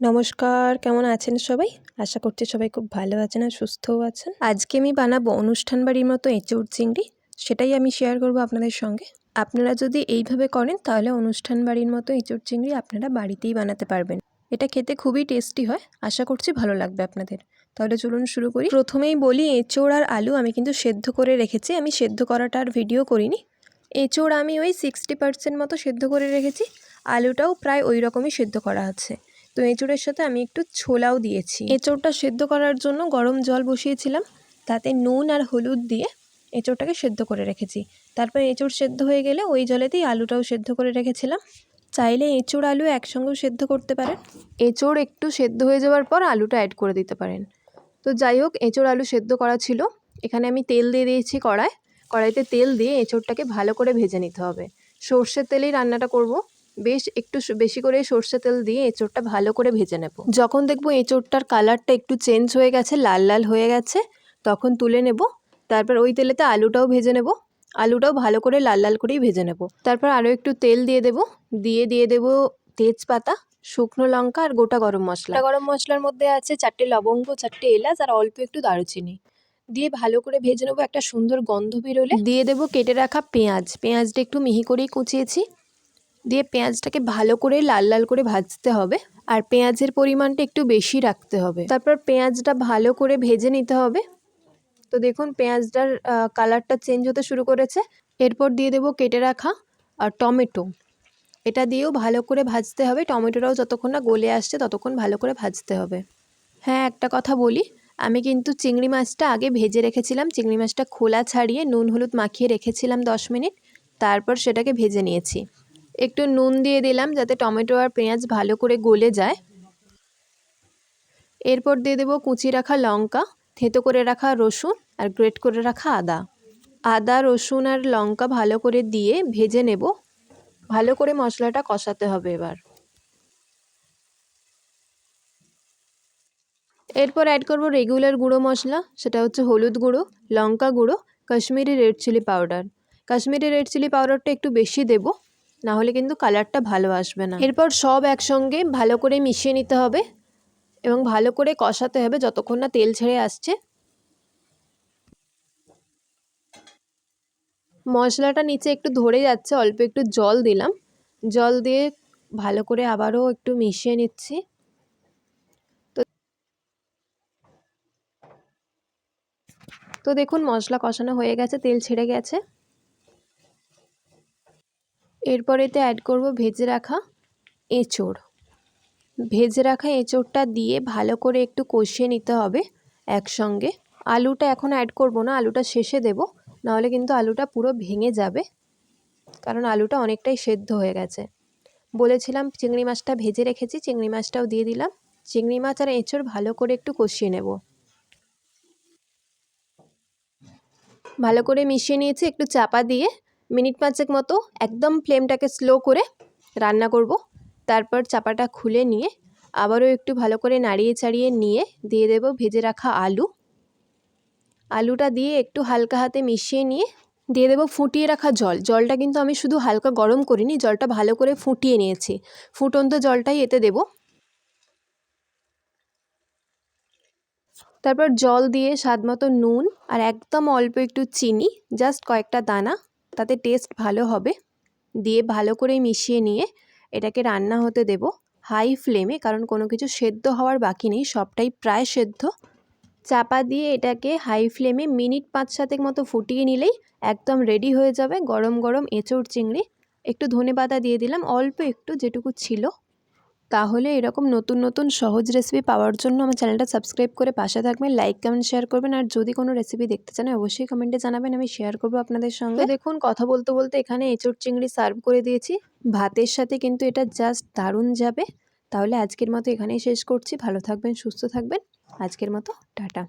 নমস্কার, কেমন আছেন সবাই? আশা করছি সবাই খুব ভালো আছেন আর সুস্থও আছেন। আজকে আমি বানাবো অনুষ্ঠান বাড়ির মতো এঁচোড় চিংড়ি, সেটাই আমি শেয়ার করব আপনাদের সঙ্গে। আপনারা যদি এইভাবে করেন, তাহলে অনুষ্ঠান বাড়ির মতো এঁচোড় চিংড়ি আপনারা বাড়িতেই বানাতে পারবেন। এটা খেতে খুবই টেস্টি হয়, আশা করছি ভালো লাগবে আপনাদের। তাহলে চলুন শুরু করি। প্রথমেই বলি, এঁচোড় আর আলু আমি কিন্তু সেদ্ধ করে রেখেছি। আমি সেদ্ধ করাটা আর ভিডিও করিনি। এঁচোড় আমি ওই সিক্সটি পার্সেন্ট মতো সেদ্ধ করে রেখেছি। আলুটাও প্রায় ওই রকমই সেদ্ধ করা আছে। তো এঁচোড়ের সাথে আমি একটু ছোলাও দিয়েছি। এঁচোড়টা সেদ্ধ করার জন্য গরম জল বসিয়েছিলাম। তাতে নুন আর হলুদ দিয়ে এঁচোড়টাকে সেদ্ধ করে রেখেছি। তারপর এঁচোড় সেদ্ধ হয়ে গেলে ওই জলেতেই আলুটাও সেদ্ধ করে রেখেছিলাম। চাইলে এঁচোড় আলু একসঙ্গেও সেদ্ধ করতে পারেন। এঁচোড় একটু সেদ্ধ হয়ে যাওয়ার পর আলুটা অ্যাড করে দিতে পারেন। তো যাই হোক, এঁচোড় আলু সেদ্ধ করা ছিল। এখানে আমি তেল দিয়ে দিয়েছি কড়ায়। কড়াইতে তেল দিয়ে এঁচোড়টাকে ভালো করে ভেজে নিতে হবে। সর্ষের তেলেই রান্নাটা করব। বেশ একটু বেশি করে সর্ষে তেল দিয়ে এঁচোড়টা ভালো করে ভেজে নেব। যখন দেখব এঁচোড়টার কালারটা একটু চেঞ্জ হয়ে গেছে, লাল লাল হয়ে গেছে, তখন তুলে নেব। তারপর ওই তেলেতে আলুটাও ভেজে নেব। আলুটাও ভালো করে লাল লাল করেই ভেজে নেব। তারপর আরও একটু তেল দিয়ে দেব। দিয়ে দিয়ে দেব তেজপাতা, শুকনো লঙ্কা আর গোটা গরম মশলা। গরম মশলার মধ্যে আছে চারটে লবঙ্গ, চারটে এলাচ আর অল্প একটু দারুচিনি। দিয়ে ভালো করে ভেজে নেব একটা সুন্দর গন্ধ বেরোলে। দিয়ে দেবো কেটে রাখা পেঁয়াজ। পেঁয়াজটা একটু মিহি করেই কুচিয়েছি। দিয়ে পেঁয়াজটাকে ভালো করে লাল লাল করে ভাজতে হবে আর পেঁয়াজের পরিমাণটা একটু বেশি রাখতে হবে। তারপর পেঁয়াজটা ভালো করে ভেজে নিতে হবে। তো দেখুন পেঁয়াজটার কালারটা চেঞ্জ হতে শুরু করেছে। এরপর দিয়ে দেবো কেটে রাখা আর টমেটো। এটা দিয়েও ভালো করে ভাজতে হবে। টমেটোটাও যতক্ষণ না গলে আসছে ততক্ষণ ভালো করে ভাজতে হবে। হ্যাঁ একটা কথা বলি। আমি কিন্তু চিংড়ি মাছটা আগে ভেজে রেখেছিলাম। চিংড়ি মাছটা খোলা ছাড়িয়ে নুন, হলুদ মাখিয়ে রেখেছিলাম দশ মিনিট। তারপর সেটাকে ভেজে নিয়েছি। একটু নুন দিয়ে দিলাম যাতে টমেটো আর পেঁয়াজ ভালো করে গলে যায়। এরপর দিয়ে দেবো কুচি রাখা লঙ্কা, থেতো করে রাখা রসুন আর গ্রেট করে রাখা আদা। আদা, রসুন আর লঙ্কা ভালো করে দিয়ে ভেজে নেব। ভালো করে মশলাটা কষাতে হবে এবার। এরপর অ্যাড করব রেগুলার গুঁড়ো মশলা, সেটা হচ্ছে হলুদ গুঁড়ো, লঙ্কা গুঁড়ো, Kashmiri red chilli powder Kashmiri red chilli পাউডারটা একটু বেশি দেবো। না হলে কিন্তু কালারটা ভালো আসবে না। এরপর সব একসঙ্গে ভালো করে মিশিয়ে নিতে হবে এবং ভালো করে কষাতে হবে যতক্ষণ না তেল ছেড়ে আসছে। মশলাটা নিচে একটু ধরে যাচ্ছে, অল্প একটু জল দিলাম। জল দিয়ে ভালো করে আবারও একটু মিশিয়ে নিচ্ছি। তো তো দেখুন মশলা কষানো হয়ে গেছে, তেল ছেড়ে গেছে। এরপর এতে অ্যাড করব ভেজে রাখা এঁচোড়। ভেজে রাখা এঁচোড়টা দিয়ে ভালো করে একটু কষিয়ে নিতে হবে একসঙ্গে। আলুটা এখন অ্যাড করব না, আলুটা শেষে দেব, নাহলে কিন্তু আলুটা পুরো ভেঙে যাবে, কারণ আলুটা অনেকটাই সেদ্ধ হয়ে গেছে। বলেছিলাম চিংড়ি মাছটা ভেজে রেখেছি, চিংড়ি মাছটাও দিয়ে দিলাম। চিংড়ি মাছ আর এঁচোড় ভালো করে একটু কষিয়ে নেব। ভালো করে মিশিয়ে নিয়েছি, একটু চাপা দিয়ে মিনিট পাঁচেক মতো একদম ফ্লেমটাকে স্লো করে রান্না করব। তারপর চাপাটা খুলে নিয়ে আবারও একটু ভালো করে নাড়িয়ে চাড়িয়ে নিয়ে দিয়ে দেব ভেজে রাখা আলু। আলুটা দিয়ে একটু হালকা হাতে মিশিয়ে নিয়ে দিয়ে দেবো ফুটিয়ে রাখা জল। জলটা কিন্তু আমি শুধু হালকা গরম করিনি, জলটা ভালো করে ফুটিয়ে নিয়েছি। ফুটন্ত জলটাই এতে দেব। তারপর জল দিয়ে স্বাদ মতো নুন আর একদম অল্প একটু চিনি, জাস্ট কয়েকটা দানা তাতে টেস্ট ভালো হবে। দিয়ে ভালো করে মিশিয়ে নিয়ে এটাকে রান্না হতে দেব হাই ফ্লেমে কারণ কোনো কিছু সেদ্ধ হওয়ার বাকি নেই, সবটাই প্রায় সেদ্ধ। চাপা দিয়ে এটাকে হাই ফ্লেমে মিনিট পাঁচ সাতেক মতো ফুটিয়ে নিলেই একদম রেডি হয়ে যাবে গরম গরম এঁচড় চিংড়ি। একটু ধনে পাতা দিয়ে দিলাম, অল্প একটু যেটুকু ছিল। তাহলে এরকম নতুন নতুন সহজ রেসিপি পাওয়ার জন্য আমার চ্যানেলটা সাবস্ক্রাইব করে পাশে থাকবেন লাইক কমেন্ট শেয়ার করবেন। আর যদি কোনো রেসিপি দেখতে চান, অবশ্যই কমেন্টে জানাবেন, আমি শেয়ার করব আপনাদের সঙ্গে। দেখুন, কথা বলতে বলতে এখানে এঁচড় চিংড়ি সার্ভ করে দিয়েছি। ভাতের সাথে কিন্তু এটা জাস্ট দারুণ যাবে। তাহলে আজকের মতো এখানেই শেষ করছি। ভালো থাকবেন, সুস্থ থাকবেন। আজকের মতো, টাটা।